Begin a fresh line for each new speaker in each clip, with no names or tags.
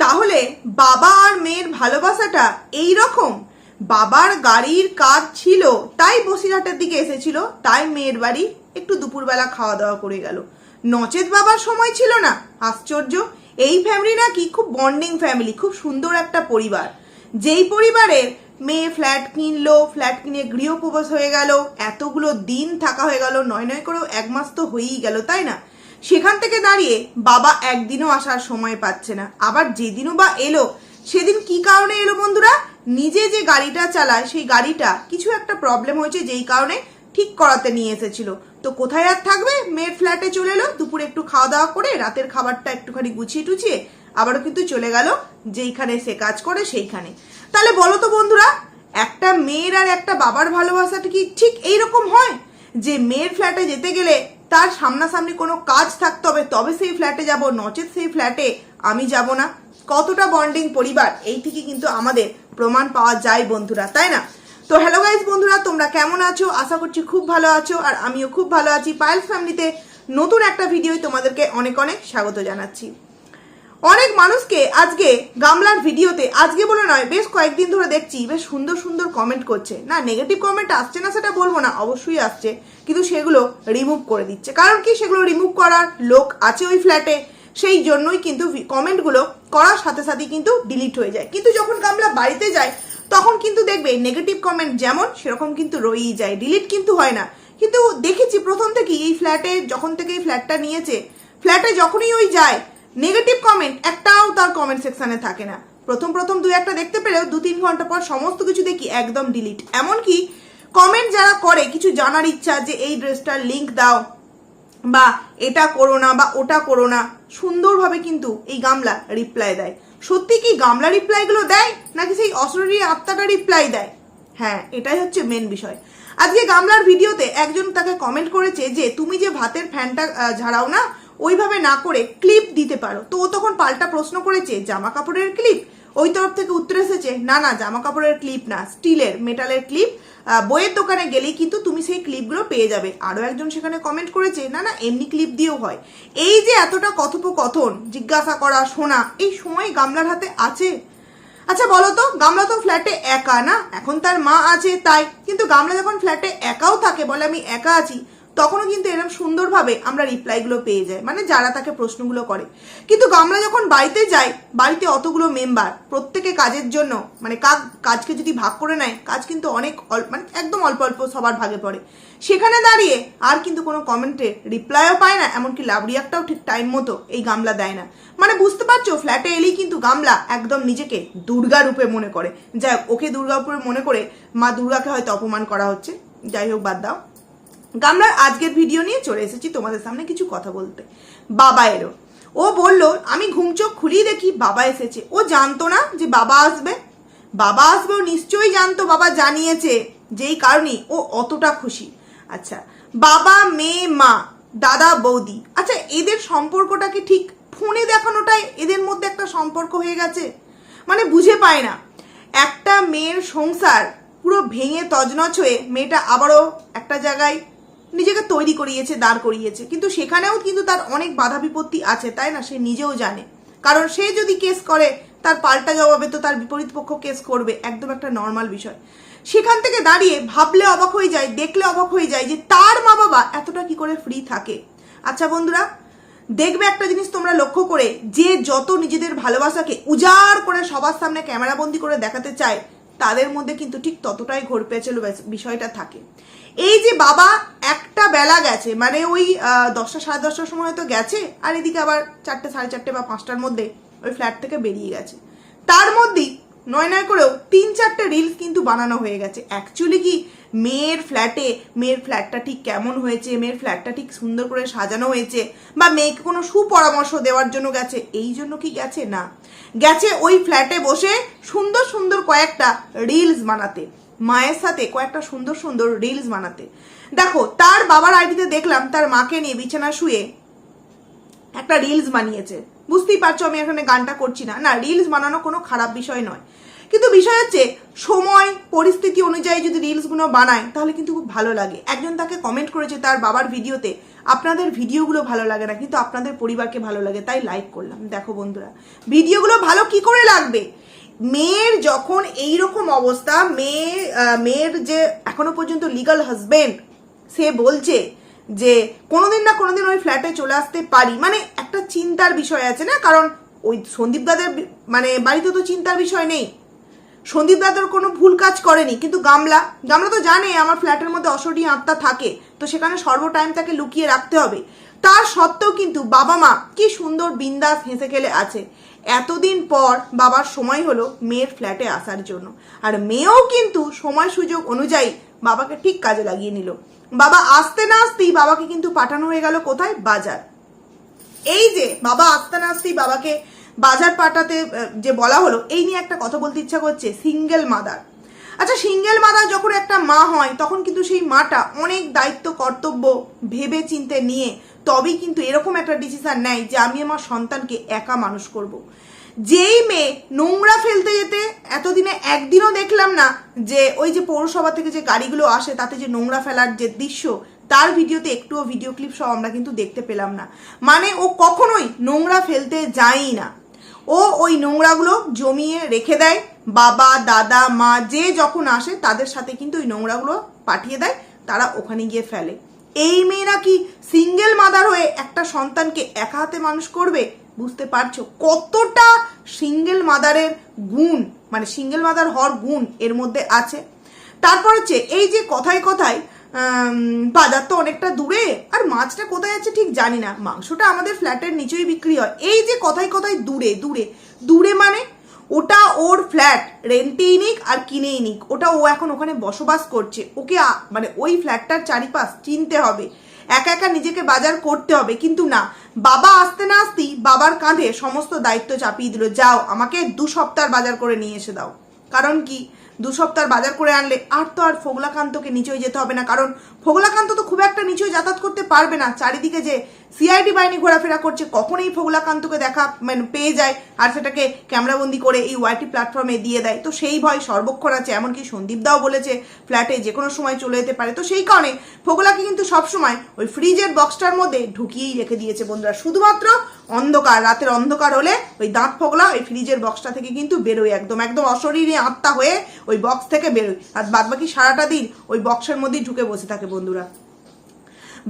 তাহলে বাবা আর মেয়ের ভালোবাসাটা এই রকম। বাবার গাড়ির কাজ ছিল, তাই বসিরহাটের দিকে এসেছিল, তাই মেয়ের বাড়ি একটু দুপুরবেলা খাওয়া দাওয়া করে গেল। নচেত বাবার সময় ছিল না, আশ্চর্য। এই ফ্যামিলি নাকি খুব বন্ডিং ফ্যামিলি খুব সুন্দর একটা পরিবার। যেই পরিবারের মেয়ে ফ্ল্যাট কিনলো ফ্ল্যাট কিনে গৃহপ্রবেশ হয়ে গেল, এতগুলো দিন থাকা হয়ে গেল, নয় নয় করেও এক মাস তো হয়েই গেল, তাই না? সেখান থেকে দাঁড়িয়ে বাবা একদিনও আসার সময় পাচ্ছে না। আবার যেদিনও বা এলো, সেদিন কি কারণে এলো বন্ধুরা? নিজে যে গাড়িটা চালায়, সেই গাড়িটা কিছু একটা প্রবলেম হয়েছে যেই কারণে ঠিক করাতে নিয়ে এসেছিল। তো কোথায় আর থাকবে? মেয়ের ফ্ল্যাটে চলে এলো, দুপুরে একটু খাওয়া দাওয়া করে, রাতের খাবারটা একটুখানি গুছিয়ে টুছিয়ে আবারও কিন্তু চলে গেল, যেইখানে সে কাজ করে সেইখানে। তাহলে বলো তো বন্ধুরা, একটা মেয়ের আর একটা বাবার ভালোবাসাটা কি ঠিক এইরকম হয়? যে মেয়ের ফ্ল্যাটে যেতে গেলে তার সামনাসামনি কোনো কাজ থাকতে হবে, তবে সেই ফ্ল্যাটে যাব। নচেত সেই ফ্ল্যাটে আমি যাব না। কতটা বন্ডিং পরিবার, এই থেকে কিন্তু আমাদের প্রমাণ পাওয়া যায় বন্ধুরা, তাই না? তো হ্যালো গাইজ বন্ধুরা, তোমরা কেমন আছো? আশা করছি খুব ভালো আছো, আর আমিও খুব ভালো আছি। পায়েল ফ্যামিলিতে নতুন একটা ভিডিওই তোমাদেরকে অনেক অনেক স্বাগত জানাচ্ছি। অনেক মানুষকে আজকে গামলার ভিডিওতে, আজকে বলে নয়, বেশ কয়েকদিন ধরে দেখছি বেশ সুন্দর সুন্দর কমেন্ট করছে। না নেগেটিভ কমেন্ট আসছে না সেটা বলব না, অবশ্যই আসছে, কিন্তু সেগুলো রিমুভ করে দিচ্ছে। কারণ কি? সেগুলো রিমুভ করার লোক আছে ওই ফ্ল্যাটে সেই জন্যই কিন্তু কমেন্টগুলো করার সাথে সাথে কিন্তু ডিলিট হয়ে যায়। কিন্তু যখন গামলা বাড়িতে যায়, তখন কিন্তু দেখবে নেগেটিভ কমেন্ট যেমন, সেরকম কিন্তু রয়েই যায় ডিলিট কিন্তু হয় না। কিন্তু দেখেছি প্রথম থেকেই এই ফ্ল্যাটে যখন থেকে এই ফ্ল্যাটটা নিয়েছে ফ্ল্যাটে যখনই ওই যায় নেগেটিভ কমেন্ট একটাও তার কমেন্ট সেকশনে থাকে না। প্রথম প্রথম দু একটা দেখতে পেলেও দু তিন ঘণ্টা পর সমস্ত কিছু দেখি একদম ডিলিট এমনকি কমেন্ট যারা করে, কিছু জানার ইচ্ছা যে এই ড্রেসটার লিঙ্ক দাও, বা এটা করো না, বা ওটা করো না, সুন্দরভাবে কিন্তু এই গামলা রিপ্লাই দেয়। সত্যি কি গামলা রিপ্লাইগুলো দেয়, নাকি সেই অশরীরী আত্মাটা রিপ্লাই দেয়? হ্যাঁ এটাই হচ্ছে মেন বিষয়। আজকে গামলার ভিডিওতে একজন তাকে কমেন্ট করেছে যে, তুমি যে ভাতের ফ্যানটা ঝাড়াও না ওইভাবে না করে ক্লিপ দিতে পারো। তো ও তখন পাল্টা প্রশ্ন করেছে জামা কাপড়ের ক্লিপ ওই তরফ থেকে উত্তর এসেছে, না না জামা কাপড়ের ক্লিপ না, স্টিলের মেটালের ক্লিপ বইয়ের দোকানে গেলেই কিন্তু তুমি সেই ক্লিপগুলো পেয়ে যাবে। আরও একজন সেখানে কমেন্ট করেছে, না না, এমনি ক্লিপ দিয়েও হয়। এই যে এতটা কথোপকথন, জিজ্ঞাসা করা, শোনা, এই সময় গামলার হাতে আছে? আচ্ছা বলো তো, গামলা তো ফ্ল্যাটে একা না? এখন তার মা আছে, তাই। কিন্তু গামলা যখন ফ্ল্যাটে একাও থাকে, বলে আমি একা আছি তখনও কিন্তু এরকম সুন্দরভাবে আমরা রিপ্লাইগুলো পেয়ে যাই। মানে যারা তাকে প্রশ্নগুলো করে। কিন্তু গামলা যখন বাড়িতে যায়, বাড়িতে অতগুলো মেম্বার প্রত্যেকে কাজের জন্য মানে কাজ, কাজকে যদি ভাগ করে নেয়, কাজ কিন্তু অনেক অল্প মানে একদম অল্প অল্প সবার ভাগে পড়ে। সেখানে দাঁড়িয়ে আর কিন্তু কোনো কমেন্টে রিপ্লাইও পায় না, এমনকি লাভরিয়াকটাও ঠিক টাইম মতো এই গামলা দেয় না। মানে বুঝতে পারছ ফ্ল্যাটে এলেই কিন্তু গামলা একদম নিজেকে দুর্গা রূপে মনে করে। যাই ওকে দুর্গা রূপে মনে করে মা দুর্গাকে হয়তো অপমান করা হচ্ছে। যাই হোক, বাদ দাও। গামলার আজকের ভিডিও নিয়ে চলে এসেছি তোমাদের সামনে কিছু কথা বলতে। বাবা এলো। ও বলল, আমি ঘুম চোখ খুলিয়ে দেখি বাবা এসেছে। ও জানতো না যে বাবা আসবে। বাবা আসবে ও নিশ্চয়ই জানতো, বাবা জানিয়েছে যেই কারণেই ও অতটা খুশি। আচ্ছা বাবা, মেয়ে, মা, দাদা, বৌদি। আচ্ছা এদের সম্পর্কটা কি ঠিক ফোনে দেখানোটাই এদের মধ্যে একটা সম্পর্ক হয়ে গেছে? মানে বুঝে পায় না। একটা মেয়ের সংসার পুরো ভেঙে তজনছ হয়ে মেয়েটা আবারও একটা জায়গায় নিজেকে তৈরি করিয়েছে, দাঁড় করিয়েছে। কিন্তু সেখানেও কিন্তু তার অনেক বাধা বিপত্তি আছে, তাই না? সে নিজেও জানে। কারণ সে যদি কেস করে, তার পাল্টা জবাবে তো তার বিপরীত পক্ষ কেস করবে, একদম একটা নর্মাল বিষয়। সেখান থেকে দাঁড়িয়ে ভাবলে অবাক হয়ে যায়, দেখলে অবাক হয়ে যায় যে তার মা বাবা এতটা কি করে ফ্রি থাকে। আচ্ছা বন্ধুরা, দেখবে একটা জিনিস তোমরা লক্ষ্য করে, যে যত নিজেদের ভালোবাসাকে উজাড় করে সবার সামনে ক্যামেরাবন্দি করে দেখাতে চায়, তাদের মধ্যে কিন্তু ঠিক ততটাই ঘোর পেঁচেল বিষয়টা থাকে। এই যে বাবা একটা বেলা গেছে মানে ওই দশটা, সাড়ে দশটার সময় তো গেছে, আর এদিকে আবার চারটে, সাড়ে চারটে বা পাঁচটার মধ্যে ওই ফ্ল্যাট থেকে বেরিয়ে গেছে। তার মধ্যেই, নয় নয় করেও তিন চারটে রিলস কিন্তু বানানো হয়ে গেছে। অ্যাকচুয়ালি কি মেয়ের ফ্ল্যাটে মেয়ের ফ্ল্যাটটা ঠিক কেমন হয়েছে, মেয়ের ফ্ল্যাটটা ঠিক সুন্দর করে সাজানো হয়েছে, বা মেয়েকে কোনো সুপরামর্শ দেওয়ার জন্য গেছে, এই জন্য কি গেছে? না। গেছে ওই ফ্ল্যাটে বসে সুন্দর সুন্দর কয়েকটা রিলস বানাতে। মায়ের সাথে কয়েকটা সুন্দর সুন্দর রিলস বানাতে। দেখো, তার বাবার আইডিতে দেখলাম, তার মাকে নিয়ে বিছানা শুয়ে একটা রিলস বানিয়েছে। বুঝতেই পারছ আমি এখানে গানটা করছি না। না রিলস বানানো কোনো খারাপ বিষয় নয়। কিন্তু বিষয় হচ্ছে, সময়, পরিস্থিতি অনুযায়ী যদি রিলসগুলো বানায়, তাহলে কিন্তু খুব ভালো লাগে। একজন তাকে কমেন্ট করেছে তার বাবার ভিডিওতে, আপনাদের ভিডিওগুলো ভালো লাগে না, কিন্তু আপনাদের পরিবারকে ভালো লাগে, তাই লাইক করলাম। দেখো বন্ধুরা, ভিডিওগুলো ভালো কি করে লাগবে? মেয়ের যখন এই রকম অবস্থা, মেয়ে মেয়ের যে এখনও পর্যন্ত লিগাল হাজবেন্ড সে বলছে যে কোনোদিন না কোনোদিন ওই ফ্ল্যাটে চলে আসতে পারি। মানে একটা চিন্তার বিষয় আছে না? কারণ ওই সন্দীপ দাদের মানে বাড়িতে তো চিন্তার বিষয় নেই। সন্দীপ দাদার কোনো ভুল কাজ করেনি, কিন্তু গামলা গামলা তো জানে আমার ফ্ল্যাটের মধ্যে অসরি আত্মা থাকে, তো সেখানে সর্ব টাইম তাকে লুকিয়ে রাখতে হবে। তার সত্ত্বেও কিন্তু বাবা মা কি সুন্দর বিন্দাস হেসে খেলে আছে। এতদিন পর বাবার সময় হলো মেয়ের ফ্ল্যাটে আসার জন্য। আর মেয়েও কিন্তু সময় সুযোগ অনুযায়ী বাবাকে ঠিক কাজে লাগিয়ে নিল। বাবা আসতে না আসতেই বাবাকে কিন্তু পাঠানো হয়ে গেল কোথায়? বাজার। এই যে বাবা আসতে না আসতেই বাবাকে বাজার পাঠাতে যে বলা হলো, এই নিয়ে একটা কথা বলতে ইচ্ছা করছে সিঙ্গেল মাদার আচ্ছা সিঙ্গেল মাদার যখন একটা মা হয়, তখন কিন্তু সেই মাটা অনেক দায়িত্ব, কর্তব্য ভেবে চিনতে নিয়ে তবেই কিন্তু এরকম একটা ডিসিশন নেয় যে আমি আমার সন্তানকে একা মানুষ করব। যেই মেয়ে নোংরা ফেলতে যেতে এতদিনে একদিনও দেখলাম না যে ওই যে পৌরসভা থেকে যে গাড়িগুলো আসে, তাতে যে নোংরা ফেলার যে দৃশ্য, তার ভিডিওতে একটুও ভিডিও ক্লিপ সহ আমরা কিন্তু দেখতে পেলাম না মানে ও কখনোই নোংরা ফেলতে যায়ই না ও ওই নোংরাগুলো জমিয়ে রেখে দেয়। বাবা, দাদা, মা যে যখন আসে তাদের সাথে কিন্তু ওই নোংরাগুলো পাঠিয়ে দেয়। তারা ওখানে গিয়ে ফেলে। এই মেয়েরা কি সিঙ্গেল মাদার হয়ে একটা সন্তানকে একা হাতে মানুষ করবে? বুঝতে পারছ? কতটা সিঙ্গেল মাদারের গুণ মানে সিঙ্গেল মাদার হওয়ার গুণ এর মধ্যে আছে। তারপর হচ্ছে এই যে কথায় কথায় বাজার তো অনেকটা দূরে। আর মাছটা কোথায় আছে ঠিক জানি না। মাংসটা আমাদের ফ্ল্যাটের নিচেই বিক্রি হয়। এই যে কথায় কথায় দূরে দূরে। দূরে মানে ওটা ওর ফ্ল্যাট। রেন্টেই নিক আর কিনেই নিক। ওটা ও এখন ওখানে বসবাস করছে। ওকে মানে ওই ফ্ল্যাটটার চারিপাশ চিনতে হবে। একা একা নিজেকে বাজার করতে হবে। কিন্তু না, বাবা আসতে না আসতেই বাবার কাঁধে সমস্ত দায়িত্ব চাপিয়ে দিল। যাও, আমাকে দু সপ্তাহ বাজার করে নিয়ে এসে দাও। কারণ কি? দু সপ্তাহ বাজার করে আনলে আর তো আর ফোগলাকান্তকে নিচেই যেতে হবে না, কারণ ফোগলাকান্ত তো খুব একটা নিচেই যাতায়াত করতে পারবে না। চারিদিকে যে সিআইডি বাহিনী ঘোরাফেরা করছে কখন এই ফোগলাকান্তকে দেখা মানে পেয়ে যায় আর সেটাকে ক্যামেরাবন্দি করে এই ওয়াইটি প্ল্যাটফর্মে দিয়ে দেয়। তো সেই ভয় সর্বক্ষণ আছে, এমনকি সন্দীপ দাও বলেছে ফ্ল্যাটে যে কোনো সময় চলে যেতে পারে। তো সেই কারণে ফোগলাকে কিন্তু সবসময় ওই ফ্রিজের বক্সটার মধ্যে ঢুকিয়েই রেখে দিয়েছে বন্ধুরা। শুধুমাত্র অন্ধকার, রাতের অন্ধকার হলে ওই দাঁত ফোগলা ওই ফ্রিজের বক্সটা থেকে কিন্তু বেরোয় একদম একদম অশরীরে আত্মা হয়ে ওই বক্স থেকে বেরোয় আর বাদবাকি সারাটা দিন ওই বক্সের মধ্যেই ঢুকে বসে থাকে বন্ধুরা।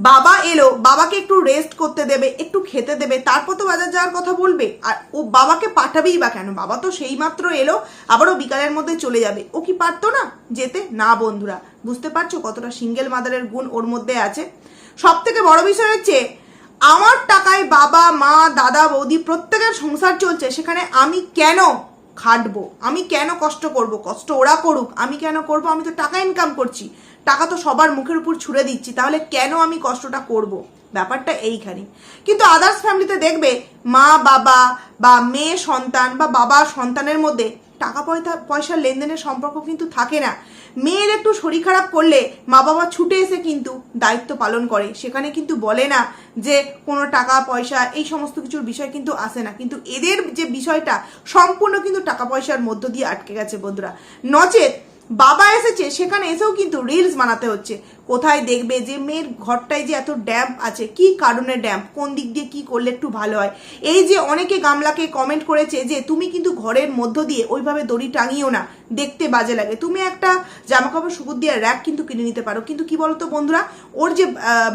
বাবা এলো, বাবাকে একটু রেস্ট করতে দেবে, একটু খেতে দেবে, তারপর তো বাজার যাওয়ার কথা বলবে। আর ও বাবাকে পাঠাবেই বা কেন? বাবা তো সেই মাত্র এলো, আবারও বিকালের মধ্যে চলে যাবে। ও কি পারতো না যেতে? না বন্ধুরা, বুঝতে পারছ কতটা সিঙ্গেল মাদারের গুণ ওর মধ্যে আছে? সব থেকে বড় বিষয় হচ্ছে, আমার টাকায় বাবা, মা, দাদা, বৌদি প্রত্যেকের সংসার চলছে, সেখানে আমি কেন খাটবো। আমি কেন কষ্ট করব? কষ্ট ওরা করুক, আমি কেন করব? আমি তো টাকা ইনকাম করছি। টাকা তো সবার মুখের উপর ছুড়ে দিচ্ছি, তাহলে কেন আমি কষ্টটা করব? ব্যাপারটা এইখানে। কিন্তু আদার্স ফ্যামিলিতে দেখবে মা বাবা বা মেয়ে সন্তান বা বাবা সন্তানের মধ্যে টাকা পয়সা পয়সার লেনদেনের সম্পর্ক কিন্তু থাকে না। মেয়ের একটু শরীর খারাপ করলে মা বাবা ছুটে এসে কিন্তু দায়িত্ব পালন করে। সেখানে কিন্তু বলে না যে কোনো টাকা, পয়সা এই সমস্ত কিছুর বিষয় কিন্তু আসে না। কিন্তু এদের যে বিষয়টা, সম্পূর্ণ কিন্তু টাকা পয়সার মধ্য দিয়ে আটকে গেছে বন্ধুরা। নচেত বাবা এসেছে, সেখানে এসেও কিন্তু রিলস বানাতে হচ্ছে। কোথায় দেখবে যে মেয়ের ঘরটায় যে এত ড্যাম্প আছে? কি কারণে ড্যাম্প কোন দিক দিয়ে কি করলে একটু ভালো হয়? এই যে অনেকে গামলাকে কমেন্ট করেছে যে, তুমি কিন্তু ঘরের মধ্য দিয়ে ওইভাবে দড়ি টাঙিও না। দেখতে বাজে লাগে। তুমি একটা জামা কাপড় সুপুর দিয়ে র্যাক কিন্তু কিনে নিতে পারো। কিন্তু কি বলতো বন্ধুরা? ওর যে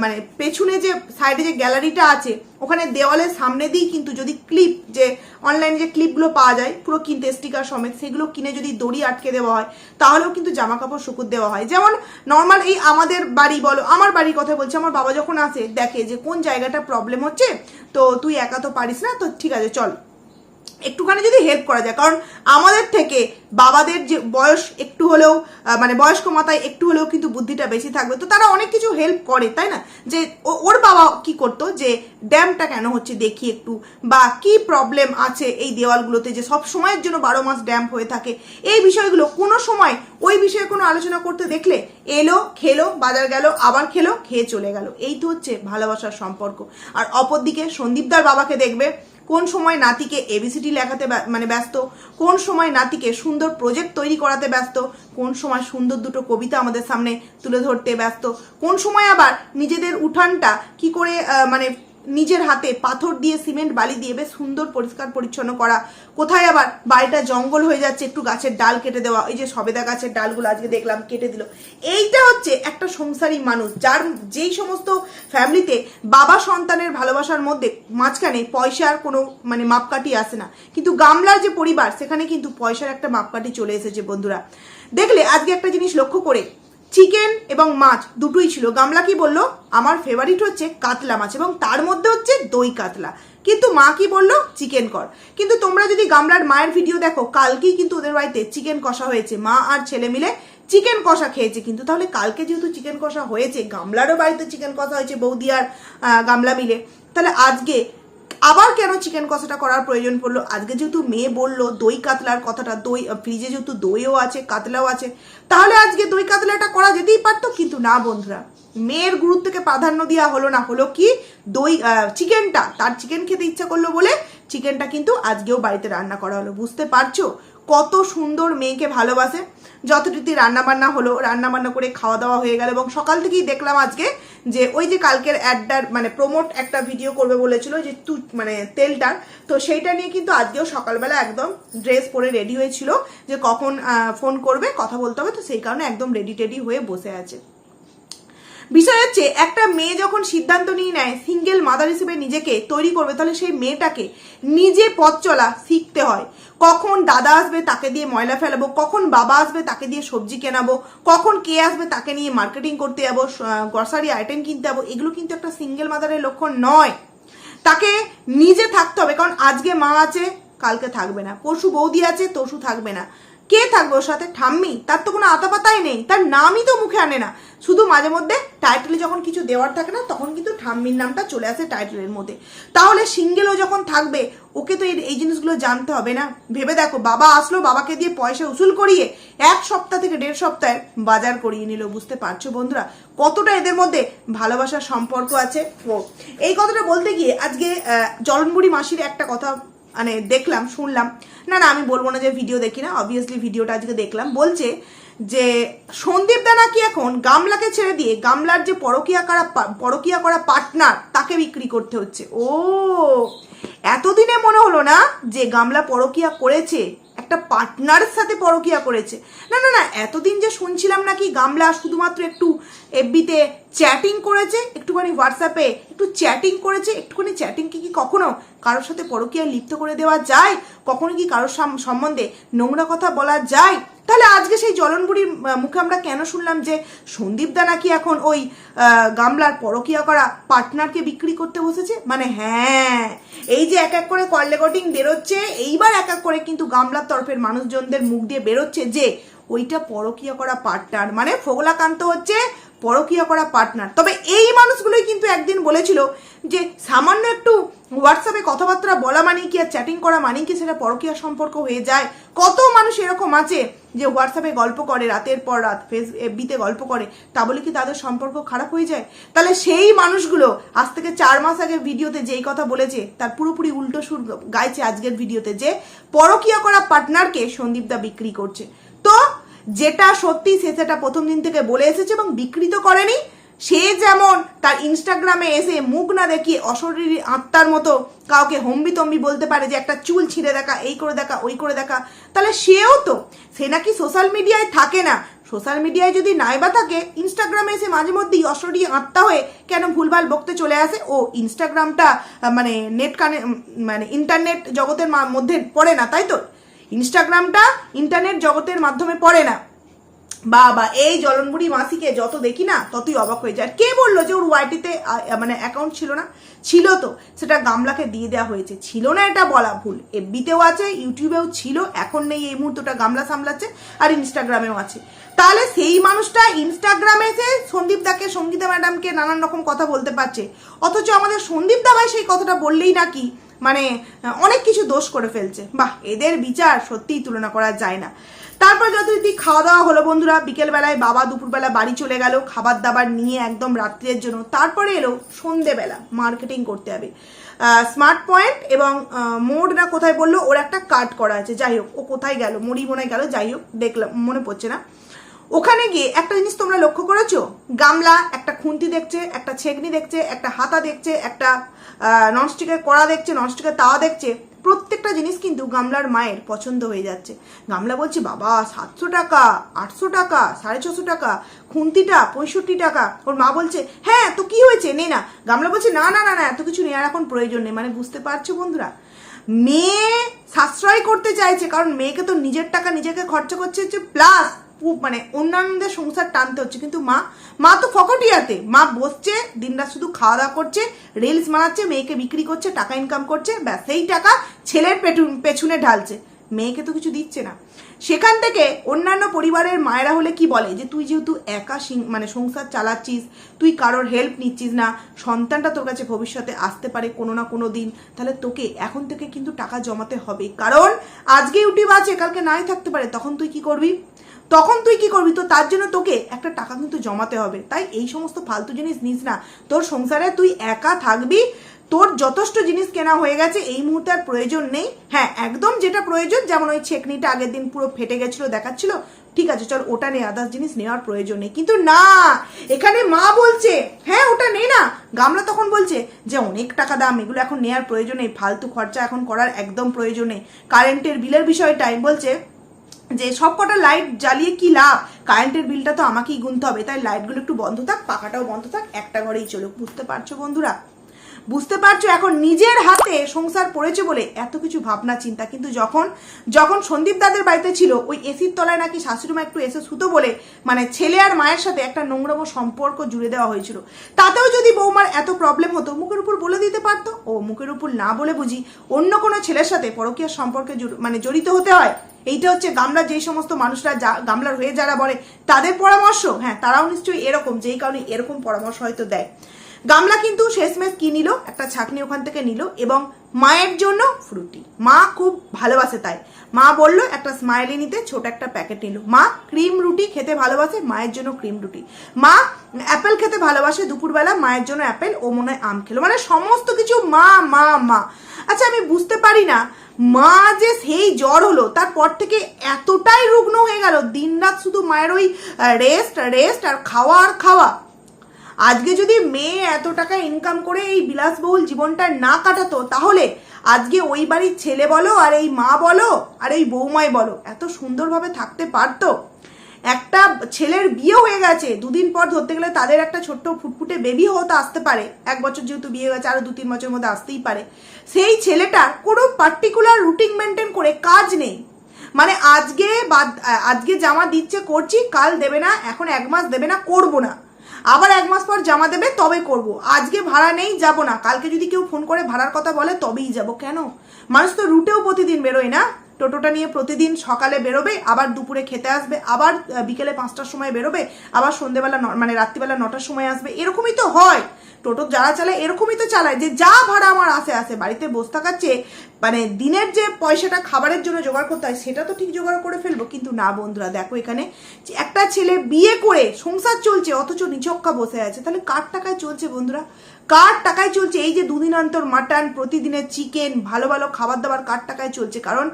মানে পেছনে যে সাইডে যে গ্যালারিটা আছে ওখানে দেওয়ালের সামনে দিয়েই কিন্তু যদি ক্লিপ যে অনলাইনে যে ক্লিপগুলো পাওয়া যায়, পুরো কিনতে স্টিকার সমেত, সেগুলো কিনে যদি দড়ি আটকে দেওয়া হয়, তাহলেও কিন্তু জামা কাপড় শুকুর দেওয়া হয়। যেমন নর্মাল এই আমাদের বাড়ি বলো, আমার বাড়ির কথা বলছি, আমার বাবা যখন আসে, দেখে যে কোন জায়গাটা প্রবলেম হচ্ছে, তো তুই একা তো পারিস না, তো ঠিক আছে, চল। একটুখানি যদি হেল্প করা যায়, কারণ আমাদের থেকে বাবাদের যে বয়স একটু হলেও মানে বয়স্ক মাথায় একটু হলেও কিন্তু বুদ্ধিটা বেশি থাকবে। তো তারা অনেক কিছু হেল্প করে, তাই না? যে ওর বাবা কি করতো? যে ড্যামটা কেন হচ্ছে দেখি একটু, বা কি প্রবলেম আছে এই দেওয়ালগুলোতে? যে সব সময়ের জন্য বারো মাস ড্যাম্প হয়ে থাকে। এই বিষয়গুলো কোনো সময় ওই বিষয়ে কোনো আলোচনা করতে দেখলে এলো, খেলো, বাজার গেল, আবার খেলো, খেয়ে চলে গেল। এই তো হচ্ছে ভালোবাসার সম্পর্ক। আর অপরদিকে সন্দীপদার বাবাকে দেখবে কোন সময় নাতিকে এবিসিডি লেখাতে মানে ব্যস্ত, কোন সময় নাতিকে সুন্দর প্রজেক্ট তৈরি করাতে ব্যস্ত, কোন সময় সুন্দর দুটো কবিতা আমাদের সামনে তুলে ধরতে ব্যস্ত, কোন সময় আবার নিজেদের উঠানটা কি করে মানে নিজের হাতে পাথর দিয়ে সিমেন্ট, বালি দিয়ে বেশ সুন্দর পরিষ্কার পরিচ্ছন্ন করা। কোথায় আবার বাড়িটা জঙ্গল হয়ে যাচ্ছে, একটু গাছের ডাল কেটে দেওয়া। এই যে সবেদা গাছের ডালগুলো আজকে দেখলাম, কেটে দিল। এইটা হচ্ছে একটা সংসারী মানুষ, যার যেই সমস্ত ফ্যামিলিতে বাবা সন্তানের ভালোবাসার মধ্যে মাঝখানে পয়সার কোনো মানে মাপকাঠি আসে না। কিন্তু গামলার যে পরিবার, সেখানে কিন্তু পয়সার একটা মাপকাঠি চলে এসেছে বন্ধুরা। দেখলে আজকে একটা জিনিস লক্ষ্য করে চিকেন এবং মাছ, দুটোই ছিল। গামলা কি বলল? আমার ফেভারিট হচ্ছে কাতলা মাছ এবং তার মধ্যে হচ্ছে দই কাতলা। কিন্তু মা কি বলল? চিকেন কর। কিন্তু তোমরা যদি গামলার মায়ের ভিডিও দেখো, কালকেই কিন্তু ওদের বাড়িতে চিকেন কষা হয়েছে, মা আর ছেলে মিলে চিকেন কষা খেয়েছে। কিন্তু তাহলে কালকে যেহেতু চিকেন কষা হয়েছে, গামলারও বাড়িতে চিকেন কষা হয়েছে, বৌদি আর গামলা মিলে, তাহলে আজকে আবার কেন চিকেন কষাটা করার প্রয়োজন পড়ল? আজকে যেহেতু মেয়ে বলল, দই কাতলার কথাটা, দই ফ্রিজে যেহেতু দইও আছে, কাতলাও আছে, তাহলে আজকে দই কাতলাটা করা যেতেই পারতো? কিন্তু না বন্ধুরা, মেয়ের গুরুত্বকে প্রাধান্য দেওয়া হলো না, হলো কি? দই চিকেনটা, তার চিকেন খেতে ইচ্ছা করল বলে চিকেনটা কিন্তু আজকেও বাড়িতে রান্না করা হলো। বুঝতে পারছ? কত সুন্দর মেয়েকে ভালোবাসে। যতটুকু রান্নাবান্না হলো, রান্নাবান্না করে খাওয়া দাওয়া হয়ে গেল এবং সকাল থেকেই দেখলাম আজকে যে ওই যে কালকের অ্যাডটার মানে প্রমোট একটা ভিডিও করবে বলেছিল যে তু মানে তেলটার তো সেইটা নিয়ে কিন্তু আজকেও সকালবেলা একদম ড্রেস পরে রেডি হয়েছিল যে কখন ফোন করবে, কথা বলতে হবে। তো সেই কারণে একদম রেডি টেডি হয়ে বসে আছে। বিষয় হচ্ছে, একটা মেয়ে যখন সিদ্ধান্ত নিয়ে নেয় সিঙ্গেল মাদার হিসেবে নিজেকে তৈরি করবে, তাহলে সেই মেয়েটাকে নিজে পথ চলা শিখতে হয়। কখন দাদা আসবে তাকে দিয়ে ময়লা ফেলাবো, কখন বাবা আসবে তাকে দিয়ে সবজি কেনাবো, কখন কে আসবে তাকে নিয়ে মার্কেটিং করতে যাব গ্রসারি আইটেম কিনতে যাব, এগুলো কিন্তু একটা সিঙ্গেল মাদারের লক্ষণ নয়। তাকে নিজে থাকতে হবে, কারণ আজকে মা আছে, কালকে থাকবে না। পরশু বৌদি আছে, তরশু থাকবে না। কে থাকবে ওর সাথে? ঠাম্মি? তার তো কোনো আতাপাতাই নেই। তার নামই তো মুখে আনে না। শুধু মাঝে মধ্যে টাইটেলে যখন কিছু দেওয়ার থাকে না, তখন কিন্তু ঠাম্মির নামটা চলে আসে টাইটেলের মধ্যে। তাহলে সিঙ্গেলও যখন থাকবে, ওকে তো এই জিনিসগুলো জানতে হবে না? ভেবে দেখো, বাবা আসলো, বাবাকে দিয়ে পয়সা উসুল করিয়ে এক সপ্তাহ থেকে দেড় সপ্তাহে বাজার করিয়ে নিল, বুঝতে পারছ বন্ধুরা? কতটা এদের মধ্যে ভালোবাসার সম্পর্ক আছে? ও, এই কথাটা বলতে গিয়ে আজকে জলনবুড়ি মাসির একটা কথা মানে দেখলাম, শুনলাম। না না, আমি বলব না যে ভিডিও দেখি না অবভিয়াসলি ভিডিওটা আজকে দেখলাম। বলছে যে সন্দীপ দা নাকি এখন গামলাকে ছেড়ে দিয়ে গামলার যে পরকিয়া করা পরকিয়া করা পার্টনার তাকে বিক্রি করতে হচ্ছে। ও, এতদিনে মনে হলো না যে গামলা পরকিয়া করেছে? একটা পার্টনারের সাথে পরকিয়া করেছে। না না না, এতদিন যে শুনছিলাম নাকি গামলা শুধুমাত্র একটু এফবিতে চ্যাটিং করেছে, একটুখানি হোয়াটসঅ্যাপে একটু চ্যাটিং করেছে, একটুখানি চ্যাটিং কি কি কখনো কারোর সাথে পরকিয়া লিপ্ত করে দেওয়া যায়? কখনো কি কারোর সম্বন্ধে নোংরা কথা বলা যায়? তাহলে আজকে সেই জলনবুড়ির মুখে আমরা কেন শুনলাম যে সন্দীপদা নাকি এখন ওই গামলার পরকিয়া করা পার্টনারকে বিক্রি করতে বসেছে? মানে হ্যাঁ এই যে এক এক করে কল রেকর্ডিং বেরোচ্ছে, এইবার এক এক করে কিন্তু গামলার তরফের মানুষজনদের মুখ দিয়ে বেরোচ্ছে যে ওইটা পরকিয়া করা পার্টনার। মানে ফোগলাকান্ত হচ্ছে পরকিয়া করা পার্টনার তবে এই মানুষগুলোই কিন্তু একদিন বলেছিল যে, সামান্য একটু হোয়াটসঅ্যাপে কথাবার্তা বলা মানেই কি আর চ্যাটিং করা মানেই কি সেটা পরকিয়া সম্পর্ক হয়ে যায়? কত মানুষ এরকম আছে যে হোয়াটসঅ্যাপে গল্প করে, রাতের পর রাত ফেস এফবিতে গল্প করে, তা বলে কি তাদের সম্পর্ক খারাপ হয়ে যায়? তাহলে সেই মানুষগুলো আজ থেকে চার মাস আগে ভিডিওতে যেই কথা বলেছে, তার পুরোপুরি উল্টো সুর গাইছে আজকের ভিডিওতে যে, পরকিয়া করা পার্টনারকে সন্দীপদা বিক্রি করছে। তো যেটা সত্যি সে সেটা প্রথম দিন থেকে বলে এসেছে এবং বিকৃত করেনি। সে যেমন তার ইনস্টাগ্রামে এসে মুখ না দেখিয়ে অশরীরী আত্মার মতো কাউকে হম্বি তম্বি বলতে পারে যে একটা চুল ছিঁড়ে দেখা, এই করে দেখা, ওই করে দেখা, তাহলে সেও তো, সে নাকি সোশ্যাল মিডিয়ায় থাকে না। সোশ্যাল মিডিয়ায় যদি নাইবা থাকে ইনস্টাগ্রামে এসে মাঝে মধ্যেই অশরীরী আত্মা হয়ে কেন ভুলভাল বকতে চলে আসে? ও ইনস্টাগ্রামটা মানে নেট কানে মানে ইন্টারনেট জগতের মধ্যে পড়ে না, তাই তো? ইনস্টাগ্রামটা ইন্টারনেট জগতের মাধ্যমে পড়ে না। বা বা এই জলনবুড়ি মাসিকে যত দেখি না, ততই অবাক হয়ে যায়। কে বলল যে ওর ওয়াইটিতে মানে অ্যাকাউন্ট ছিল না? ছিল তো। সেটা গামলাকে দিয়ে দেওয়া হয়েছে। ছিল না এটা বলা ভুল। এফবিতেও আছে ইউটিউবেও ছিল, এখন নেই এই মুহূর্তটা গামলা সামলাচ্ছে, আর ইনস্টাগ্রামেও আছে। তাহলে সেই মানুষটা ইনস্টাগ্রামে এসে সন্দীপ দাকে, সঙ্গীতা ম্যাডামকে নানান রকম কথা বলতে পারছে। অথচ আমাদের সন্দীপ দা ভাই সেই কথাটা বললেই নাকি মানে অনেক কিছু দোষ করে ফেলছে। বাহ, এদের বিচার সত্যিই তুলনা করা যায় না। তারপর যথারীতি খাওয়া দাওয়া হলো বন্ধুরা, বিকেলবেলায় বাবা দুপুরবেলা বাড়ি চলে গেল খাবার দাবার নিয়ে একদম রাত্রের জন্য। তারপরে এলো সন্ধেবেলা মার্কেটিং করতে হবে। স্মার্ট পয়েন্ট এবং মোড না কোথায় বলল, ওর একটা কাট করা আছে। যাই হোক, ও কোথায় গেল? মুড়ি মনে গেল, যাই হোক, দেখলাম, মনে পড়ছে না। ওখানে গিয়ে একটা জিনিস তোমরা লক্ষ্য করেছ? গামলা, একটা খুন্তি দেখছে, একটা ছেকনি দেখছে, একটা হাতা দেখছে, একটা ননস্টিকের কড়া দেখছে, ননস্টিকের তাওয়া দেখছে। প্রত্যেকটা জিনিস কিন্তু গামলার মায়ের পছন্দ হয়ে যাচ্ছে। গামলা বলছে, বাবা, সাতশো টাকা, আটশো টাকা, সাড়ে ছশো টাকা, খুন্তিটা পঁয়ষট্টি টাকা। ওর মা বলছে হ্যাঁ তো কি হয়েছে? নে না। গামলা বলছে, না না না না, এত কিছু নেওয়ার এখন প্রয়োজন নেই। মানে বুঝতে পারছ বন্ধুরা? মেয়ে সাশ্রয় করতে চাইছে, কারণ মেয়েকে তো নিজের টাকা নিজেকে খরচা করছে প্লাস মানে অন্যান্যদের সংসার টানতে হচ্ছে। কিন্তু মা মা তো ফকটিয়াতে। মা বসছে, দিনরাত শুধু খাওয়া দাওয়া করছে রিলস বানাচ্ছে, মেয়েকে বিক্রি করছে, টাকা ইনকাম করছে, ব্যাস, সেই টাকা ছেলের পেছনে ঢালছে। মেয়েকে তো কিছু দিচ্ছে না। সেখান থেকে অন্যান্য পরিবারের মায়েরা হলে কি বলে? যে তুই যেহেতু একা মানে সংসার চালাচ্ছিস, তুই কারোর হেল্প নিচ্ছিস না, সন্তানটা তোর কাছে ভবিষ্যতে আসতে পারে কোনো না কোনো দিন, তাহলে তোকে এখন থেকে কিন্তু টাকা জমাতে হবে। কারণ আজকে ইউটিউব আছে, কালকে নাই থাকতে পারে, তখন তুই কি করবি? তখন তুই কি করবি? তো তার জন্য তোকে একটা টাকা কিন্তু জমাতে হবে। তাই এই সমস্ত ফালতু জিনিস নিস না। তোর সংসারে তুই একা থাকবি। তোর যথেষ্ট জিনিস কেনা হয়ে গেছে। এই মুহূর্তে আর প্রয়োজন নেই। হ্যাঁ একদম যেটা প্রয়োজন, যেমন ওই ছেকনিটা আগের দিন পুরো ফেটে গেছিল, দেখাচ্ছিল। ঠিক আছে, চল ওটা নেই আদার্স জিনিস নেওয়ার প্রয়োজন নেই। কিন্তু না! এখানে মা বলছে হ্যাঁ ওটা নে না। গামলা তখন বলছে যে, অনেক টাকা দাম, এগুলো এখন নেওয়ার প্রয়োজন নেই। ফালতু খরচা এখন করার একদম প্রয়োজন নেই। কারেন্টের বিলের বিষয়টাই বলছে যে সব কটা লাইট জ্বালিয়ে কি লাভ? কারেন্টের বিলটা তো আমাকেই গুনতে হবে, তাই লাইটগুলো একটু বন্ধ থাক, পাখাটাও বন্ধ থাক, একটা ঘরেই চলুক। বুঝতে পারছ বন্ধুরা? বুঝতে পারছ এখন নিজের হাতে সংসার পড়েছে বলে এত কিছু ভাবনা চিন্তা। কিন্তু যখন যখন সন্দীপ দাদের বাড়িতে ছিল, ওই এসির তলায় নাকি শাশুড়ি মা একটু এসে শুতো বলে মানে ছেলে আর মায়ের সাথে একটা নোংরাম সম্পর্ক জুড়ে দেওয়া হয়েছিল। তাতেও যদি বৌমার এত প্রবলেম হতো, মুখের উপর বলে দিতে পারতো? ও মুখের উপর না বলে বুঝি অন্য কোনো ছেলের সাথে পরকীয় সম্পর্কে মানে জড়িত হতে হয়? এইটা হচ্ছে গামলা যেই সমস্ত মানুষরা যা, গামলার হয়ে যারা বলে, তাদের পরামর্শ? হ্যাঁ তারাও নিশ্চয়ই এরকম, যেই কারণে এরকম পরামর্শ হয়তো দেয়। গামলা কিন্তু শেষমেশ কি নিল? একটা ছাকনি ওখান থেকে নিল এবং মায়ের জন্য ফ্রুটি। মা খুব ভালোবাসে তাই। মা বলল, একটা স্মাইলি নিতে ছোট একটা প্যাকেট নিল। মা ক্রিম রুটি খেতে ভালোবাসে, মায়ের জন্য ক্রিম রুটি। মা অ্যাপেল খেতে ভালোবাসে, দুপুরবেলা মায়ের জন্য অ্যাপেল ও মনে হয় আম খেলো। মানে সমস্ত কিছু মা মা মা। আচ্ছা আমি বুঝতে পারি না মা যে সেই জ্বর হলো, তারপর থেকে এতটাই রুগ্ন হয়ে গেল। দিনরাত শুধু মায়ের ওই রেস্ট রেস্ট আর খাওয়া আর খাওয়া। আজকে যদি মেয়ে এত টাকা ইনকাম করে এই বিলাসবহুল জীবনটা না কাটাতো, তাহলে আজকে ওই বাড়ির ছেলে বলো, আর এই মা বলো, আর এই বৌমাই বলো, এত সুন্দরভাবে থাকতে পারতো? একটা ছেলের বিয়ে হয়ে গেছে, দুদিন পর ধরতে গেলে তাদের একটা ছোট্ট ফুটফুটে বেবি হতে আসতে পারে। এক বছর যেহেতু বিয়ে হয়ে গেছে, আরও দু তিন বছরের মধ্যে আসতেই পারে। সেই ছেলেটার কোনো পার্টিকুলার রুটিন মেনটেন করে কাজ নেই। মানে আজকে বাদ, আজকে জামা দিচ্ছে করছি, কাল দেবে না, এখন এক মাস দেবে না, করব না। আবার এক মাস পর জামা দেবে, তবে করব। আজকে ভাড়া নেই, যাব না। কালকে যদি কেউ ফোন করে, ভাড়ার কথা বলে, তবেই যাব। কেন? মানুষ তো রুটেও প্রতিদিন বেরোয় না। টোটোটা নিয়ে প্রতিদিন সকালে বেরোবে, আবার দুপুরে খেতে আসবে, আবার বিকেলে পাঁচটার সময় বেরোবে, আবার সন্ধেবেলা মানে রাত্রিবেলা নটার সময় আসবে। এরকমই তো হয়। টোটো যারা চালায়, এরকমই তো চালায় যে যা ভাড়া আমার আসে আসে। বাড়িতে বসে থাকার চেয়ে মানে দিনের যে পয়সাটা খাবারের জন্য জোগাড় করতে হয়, সেটা তো ঠিক জোগাড় করে ফেলব। কিন্তু না বন্ধুরা, দেখো এখানে একটা ছেলে বিয়ে করে সংসার চলছে, অথচ নিচক্কা বসে আছে। তাহলে কার টাকায় চলছে বন্ধুরা? কার টাকায় চলছে? এই যে দুদিন অন্তর মাটন, প্রতিদিনের চিকেন, ভালো ভালো খাবার দাবার, কার টাকায় চলছে? কারণ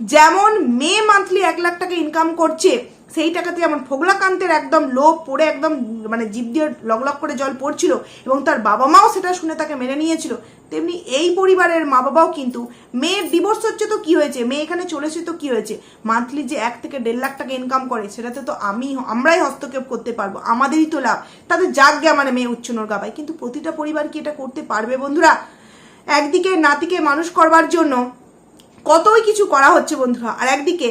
যেমন মে মান্থলি এক লাখ টাকা ইনকাম করছে, সেই টাকাতে যেমন ফোগলাকান্তের একদম লোভ পড়ে একদম মানে জিভ দিয়ে লগলগ করে জল পড়ছিল এবং তার বাবা মাও সেটা শুনে তাকে মেনে নিয়েছিল। তেমনি এই পরিবারের মা বাবাও কিন্তু মেয়ের ডিভোর্স হচ্ছে তো কি হয়েছে? মেয়ে এখানে চলেছে তো কি হয়েছে? মান্থলি যে এক থেকে দেড় লাখ টাকা ইনকাম করে, সেটাতে তো আমি, আমরাই হস্তক্ষেপ করতে পারব, আমাদেরই তো লাভ। তাদের যাক গে মানে মেয়ে উচ্চনর গাবায়, কিন্তু প্রতিটা পরিবার কি এটা করতে পারবে বন্ধুরা? একদিকে নাতিকে মানুষ করবার জন্য কতই কিছু করা হচ্ছে বন্ধুরা? আর একদিকে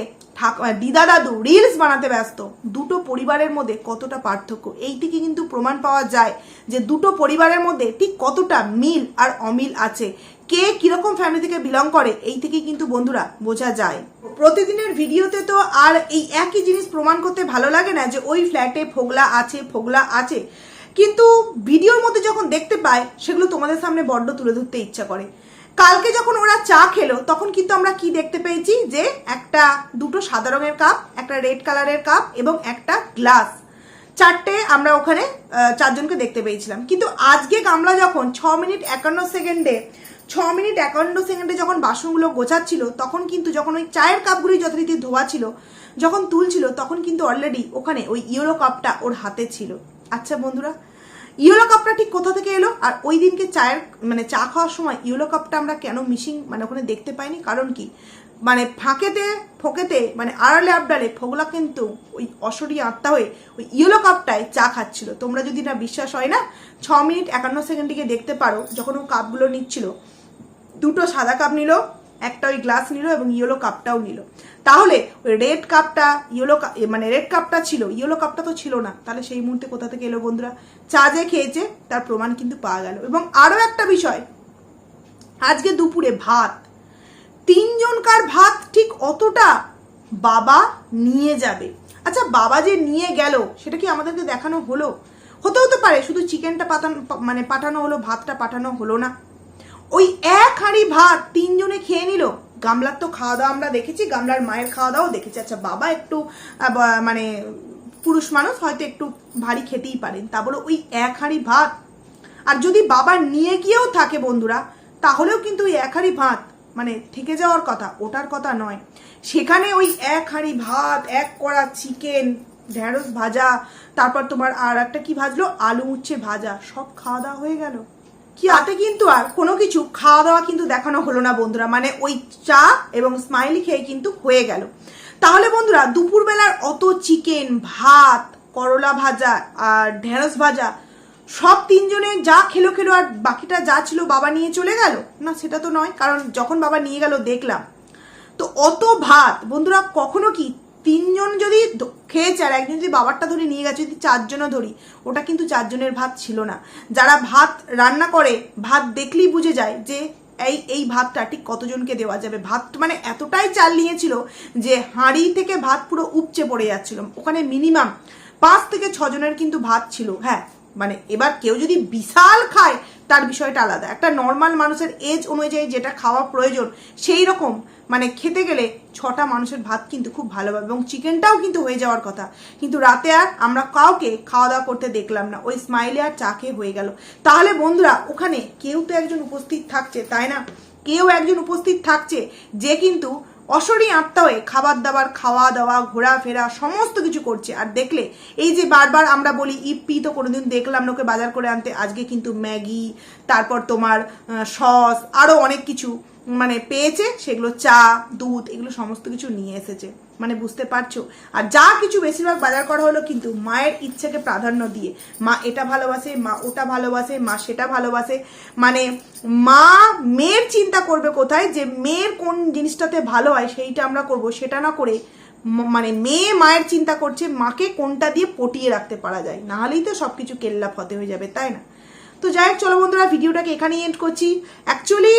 দিদা দাদু রিলস বানাতে ব্যস্ত। দুটো পরিবারের মধ্যে কতটা পার্থক্য? এই থেকে কিন্তু প্রমাণ পাওয়া যায় যে দুটো পরিবারের মধ্যে ঠিক কতটা মিল আর অমিল আছে। কে কীরকম ফ্যামিলি থেকে বিলং করে, এই থেকে কিন্তু বন্ধুরা বোঝা যায়। প্রতিদিনের ভিডিওতে তো আর এই একই জিনিস প্রমাণ করতে ভালো লাগে না যে ওই ফ্ল্যাটে ফোগলা আছে ফোগলা আছে। কিন্তু ভিডিওর মধ্যে যখন দেখতে পাই সেগুলো তোমাদের সামনে বড্ড তুলে ধরতে ইচ্ছা করে। কালকে যখন ওরা চা খেলো, তখন কিন্তু আমরা কি দেখতে পেয়েছি? যে একটা দুটো সাদা রঙের কাপ, একটা রেড কালারের কাপ এবং একটা গ্লাস। চারটে আমরা ওখানে চারজনকে দেখতে পেয়েছিলাম। কিন্তু আজকে গামলা যখন ছ মিনিট একান্ন সেকেন্ডে, ছ মিনিট একান্ন সেকেন্ডে যখন বাসনগুলো গোছাচ্ছিল, তখন কিন্তু যখন ওই চায়ের কাপগুলি যথারীতি ধোয়া ছিল, যখন তুলছিল, তখন কিন্তু অলরেডি ওখানে ওই ইয়েলো কাপটা ওর হাতে ছিল। আচ্ছা বন্ধুরা ইয়েলো কাপটা ঠিক কোথা থেকে এলো? আর ওই দিনকে চায়ের মানে চা খাওয়ার সময় ইয়েলো কাপটা আমরা কেন মিসিং মানে ওখানে দেখতে পাইনি? কারণ কি? মানে ফাঁকেতে, ফোকেতে মানে আড়ালে আবডালে ফোগলা কিন্তু ওই অসরি আত্মা হয়ে ওই ইয়েলো কাপটায় চা খাচ্ছিল। তোমরা যদি না বিশ্বাস হয় না, ছ মিনিট একান্ন সেকেন্ডে দেখতে পারো, যখন ও কাপগুলো নিচ্ছিল। দুটো সাদা কাপ নিল একটা ওই গ্লাস নিল এবং ইয়েলো কাপটাও নিল। তাহলে ওই রেড কাপটা ইয়েলো মানে রেড কাপটা ছিল ইয়েলো কাপটা তো ছিল না। তাহলে সেই মুহূর্তে কোথা থেকে এলো বন্ধুরা? চা যে খেয়েছে, তার প্রমাণ কিন্তু পাওয়া গেল। এবং আরও একটা বিষয়, আজকে দুপুরে ভাত। তিনজনকার ভাত ঠিক অতটা বাবা নিয়ে যাবে? আচ্ছা বাবা যে নিয়ে গেল, সেটা কি আমাদেরকে দেখানো হলো? হতে হতে পারে, শুধু চিকেনটা পাঠানো মানে পাঠানো হলো, ভাতটা পাঠানো হলো না। ওই এক হাঁড়ি ভাত তিনজনে খেয়ে নিল। গামলার তো খাওয়া দাওয়া আমরা দেখেছি, গামলার মায়ের খাওয়া দাওয়াও দেখেছি। আচ্ছা বাবা একটু মানে পুরুষ মানুষ হয়তো একটু ভারী খেতেই পারেন। তা বলে ওই এক হাঁড়ি ভাত। আর যদি বাবা নিয়ে গিয়েও থাকে বন্ধুরা, তাহলেও কিন্তু ওই এক হাঁড়ি ভাত মানে থেকে যাওয়ার কথা, ওটার কথা নয়। সেখানে ওই এক হাঁড়ি ভাত, এক কড়া চিকেন, ঢেঁড়স ভাজা, তারপর তোমার আর একটা কি ভাজলো? আলু উচ্ছে ভাজা, সব খাওয়া দাওয়া হয়ে গেল। কি হাতে কিন্তু আর কোনো কিছু খাওয়া দাওয়া কিন্তু দেখানো হলো না বন্ধুরা। মানে ওই চা এবং স্মাইলি খেয়ে কিন্তু হয়ে গেল। তাহলে বন্ধুরা, দুপুরবেলার অত চিকেন ভাত, করলা ভাজা আর ঢেঁড়স ভাজা, সব তিনজনে যা খেলো খেলো আর বাকিটা যা ছিল বাবা নিয়ে চলে গেল? না, সেটা তো নয়, কারণ যখন বাবা নিয়ে গেল, দেখলাম। তো অত ভাত, বন্ধুরা, কখনো কি তিনজন যদি খেয়েছে আর একজন যদি বাবারটা ধরে নিয়ে গেছে, যদি চারজনও ধরি, ওটা কিন্তু চারজনের ভাত ছিল না। যারা ভাত রান্না করে, ভাত দেখলেই বুঝে যায় যে এই এই ভাতটা ঠিক কতজনকে দেওয়া যাবে। ভাত মানে এতটাই চাল নিয়েছিল যে হাঁড়ি থেকে ভাত পুরো উপচে পড়ে যাচ্ছিল। ওখানে মিনিমাম পাঁচ থেকে ছজনের কিন্তু ভাত ছিল। হ্যাঁ মানে এবার কেউ যদি বিশাল খায় তার বিষয়টা আলাদা। একটা নর্মাল মানুষের এজ অনুযায়ী যেটা খাওয়া প্রয়োজন, সেই রকম মানে খেতে গেলে ছটা মানুষের ভাত কিন্তু খুব ভালোভাবে, এবং চিকেনটাও কিন্তু হয়ে যাওয়ার কথা। কিন্তু রাতে আর আমরা কাউকে খাওয়া দাওয়া করতে দেখলাম না, ওই স্মাইলে আর চা খেয়ে হয়ে গেল। তাহলে বন্ধুরা, ওখানে কেউ তো একজন উপস্থিত থাকছে, তাই না? কেউ একজন উপস্থিত থাকছে, যে কিন্তু অসরি আত্মা হয়ে খাবার দাবার, খাওয়া দাওয়া, ঘোরাফেরা, সমস্ত কিছু করছে। আর দেখলে, এই যে বারবার আমরা বলি ইপি তো কোনোদিন দেখলাম লোকে বাজার করে আনতে, আজকে কিন্তু ম্যাগি, তারপর তোমার সস আরও অনেক কিছু মানে পেয়েছে, সেগুলো চা, দুধ, এগুলো সমস্ত কিছু নিয়ে এসেছে। মানে বুঝতে পারছ? আর যা কিছু বেশিরভাগ বাজার করা হলো কিন্তু মায়ের ইচ্ছাকে প্রাধান্য দিয়ে। মা এটা ভালোবাসে, মা ওটা ভালোবাসে, মা সেটা ভালোবাসে। মানে মা মেয়ের চিন্তা করবে কোথায় যে মেয়ের কোন জিনিসটাতে ভালো হয় সেইটা আমরা করব, সেটা না করে মানে মেয়ে মায়ের চিন্তা করছে মাকে কোনটা দিয়ে পটিয়ে রাখতে পারা যায়। নাহলেই তো সব কিছু কেল্লা ফতে হয়ে যাবে, তাই না? তো যাই হোক, চলো বন্ধুরা, ভিডিওটাকে এখানেই এন্ড করছি। অ্যাকচুয়ালি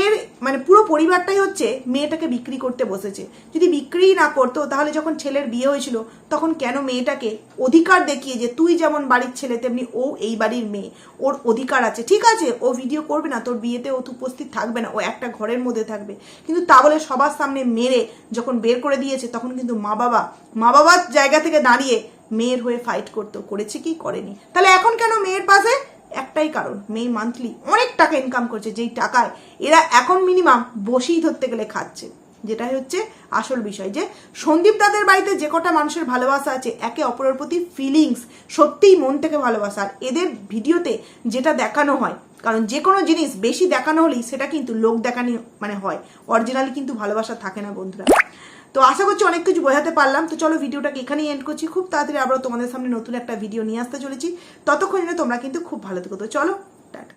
এর মানে পুরো পরিবারটাই হচ্ছে মেয়েটাকে বিক্রি করতে বসেছে। যদি বিক্রি না করতো, তাহলে যখন ছেলের বিয়ে হয়েছিল, তখন কেন মেয়েটাকে অধিকার দেখিয়ে যে তুই যেমন বাড়ির ছেলে, তেমনি ও এই বাড়ির মেয়ে, ওর অধিকার আছে। ঠিক আছে, ও ভিডিও করবে না, তোর বিয়েতে ও তো উপস্থিত থাকবে না, ও একটা ঘরের মধ্যে থাকবে। কিন্তু তা বলে সবার সামনে মেরে যখন বের করে দিয়েছে, তখন কিন্তু মা বাবা, মা বাবার জায়গা থেকে দাঁড়িয়ে মেয়ের হয়ে ফাইট করতো, করেছে কি, করেনি। তাহলে এখন কেন মেয়ের পাশে? একটাই কারণ মেয়ে মান্থলি অনেক টাকা ইনকাম করছে, যেই টাকায় এরা এখন মিনিমাম বসেই ধরতে গেলে খাচ্ছে। যেটাই হচ্ছে আসল বিষয় যে, সন্দীপ দাদের বাড়িতে যে কটা মানুষের ভালোবাসা আছে, একে অপরের প্রতি ফিলিংস সত্যিই মন থেকে ভালোবাসা। আর এদের ভিডিওতে যেটা দেখানো হয়, কারণ যে কোনো জিনিস বেশি দেখানো হলেই সেটা কিন্তু লোক দেখানি মানে হয়। অরিজিনালি কিন্তু ভালোবাসা থাকে না বন্ধুরা। তো আশা করছি অনেক কিছু বোঝাতে পারলাম। তো চলো ভিডিওটাকে এখানেই এন্ড করছি। খুব তাড়াতাড়ি আবারও তোমাদের সামনে নতুন একটা ভিডিও নিয়ে আসতে চলেছি। ততক্ষণ তোমরা কিন্তু খুব ভালো থেকো। তো চলো